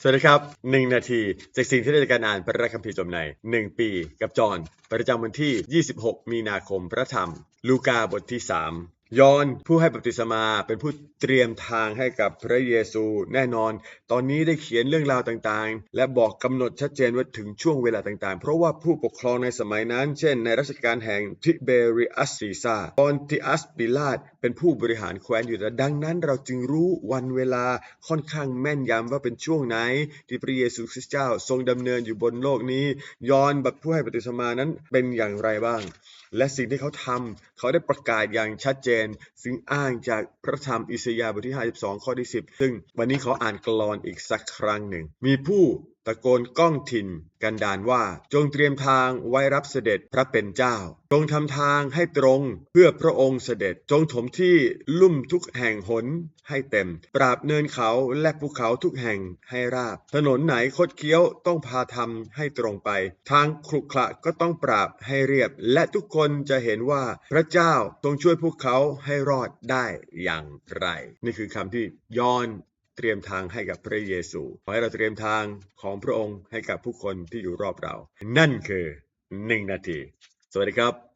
สวัสดีครับ 1 นาทีจากสิ่งที่ได้จากการอ่านพระคัมภีร์จมใน 1 ปี กับจอห์นประจำวันที่ 26 มีนาคมพระธรรม ลูกาบทที่3 ยอนผู้ให้บัพติศมาเป็นผู้เตรียมทางให้กับพระเยซู แน่นอน ตอนนี้ได้เขียนเรื่องราวต่างๆ และบอกกำหนดชัดเจนว่าถึงช่วงเวลาต่างๆ เพราะว่าผู้ปกครองในสมัยนั้น เช่น ในรัชกาลแห่งทิเบริอัสซีซาปอนติอัสปิลาตเป็นผู้บริหารแคว้นอยู่ดังนั้นเราจึงรู้วันเวลาค่อนข้างแม่นยำว่าเป็นช่วงไหน ที่พระเยซูคริสต์เจ้าทรงดำเนินอยู่บนโลกนี้ ยอนบัพผู้ให้บัพติศมานั้นเป็นอย่างไรบ้าง และสิ่งที่เขาทำเขาได้ประกาศอย่างชัดเจนซึ่งอ้างจากพระธรรมอิสยาห์บทที่ 52 ข้อที่ 10 ซึ่งวันนี้เขาอ่านกลอนอีกสักครั้งหนึ่ง มีผู้ ตะโกนก้องถิ่นกันดานว่าจงเตรียมทางไว้รับเสด็จพระเป็นเจ้า จงทำทางให้ตรงเพื่อพระองค์เสด็จจงถมที่ลุ่มทุกแห่งหนให้เต็ม ปราบเนินเขาและภูเขาทุกแห่งให้ราบ ถนนไหนคดเคี้ยวต้องพาทำให้ตรงไป ทางขรุขระก็ต้องปราบให้เรียบ และทุกคนจะเห็นว่าพระเจ้าทรงช่วยพวกเขาให้รอดได้อย่างไร นี่คือคำที่ยอน เตรียมทางให้กับพระเยซู ขอให้เราเตรียมทางของพระองค์ให้กับผู้คนที่อยู่รอบเรา นั่นคือหนึ่งนาที สวัสดีครับ